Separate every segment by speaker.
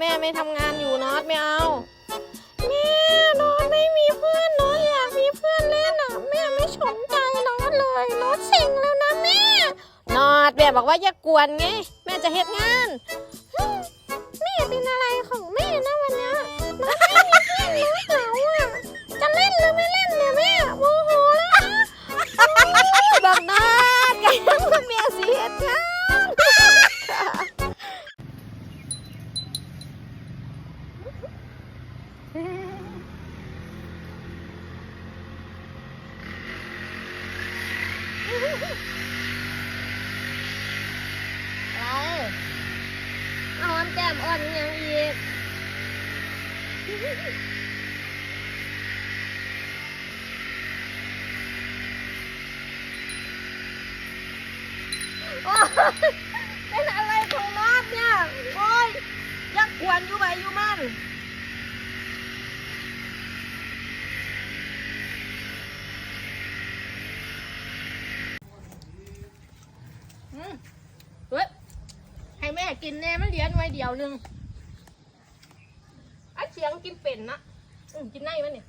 Speaker 1: แม่ไม่ทำงานอยู่น็อตไม่เอา แม่น็อตไม่มีเพื่อนน็อตอยากมีเพื่อนเล่นอะแม่ไม่สนใจน็อตเลยน็อตเซ็งแล้วนะแม่น็อตแม่บอกว่าอย่ากวนไง แม่จะเฮ็ดงาน ไรเอาหอมแก้มอ่อนยังอีกโอ๊ยเป็นอะไรของน้องเนี่ย โอ้ยยักขวนอยู่ไปอยู่มัน อืมเฮ้ยให้แม่กินแน่มันเลี้ยนไว้เดียวหนึงไอ้เสียงกินเป็นนะอืมกินในมันเนี่ย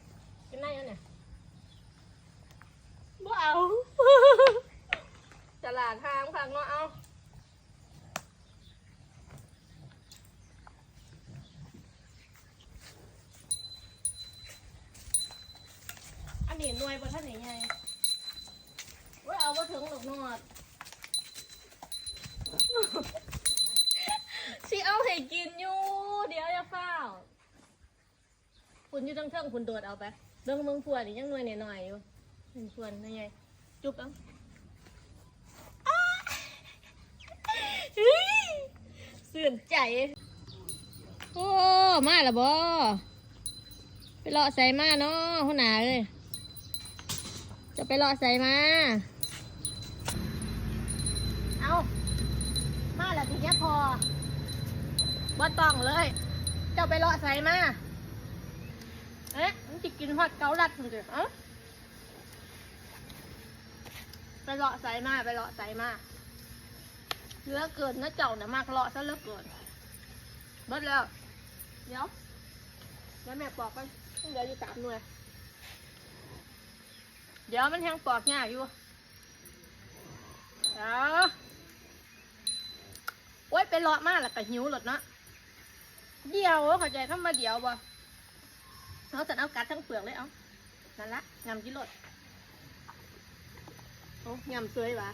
Speaker 1: กินในมันเนี่ยบ่เอา ตลาดทางพังเนาะเอาอันนี้หน่วยประท่านไหนไงว่าเอาว่าถึงหลกนอด สิเอาให้กินอยู่ เดี๋ยวจะเฝ้าคุณอยู่ทั้งเทิงคุณโดดเอาไปเบิ่งเมืองพวนนี่ยังหน่วยหน่อยๆอยู่เห็นพวนนี่ไงจุ๊บเอาอ้าเสื่นใจ โอ้ มาละบ่ไปเลาะใส่มาเนาะหัวหน้าเอ้ยจะไปเลาะใส่มาแล้วทีเนี้ยพอ บ่ต้องเลย เจ้าไปเลาะใส่มาเอ๊ะมันจะกินฮอดเกาลัดคุณเถอะเอ้าไปเลาะใส่มาไปเลาะใส่มาเหลือเกินนะเจ้าน่ะมากเลาะซะเหลือเกินเบิดแล้ว เดี๋ยวแล้วแม่ปอกก็เหลืออยู่สามหน่วย เดี๋ยวมันแทงปอกยากอยู่เดี๋ยวโอ๊ยไปเลาะมากแล้วก็หิวหลดเนาะ เดียวเข้าใจคำว่าเดียวบ่เขาจะเอากัดทั้งเปลือกเลยเอานั่นละงำกิโลดโอ้ยำสวยวะ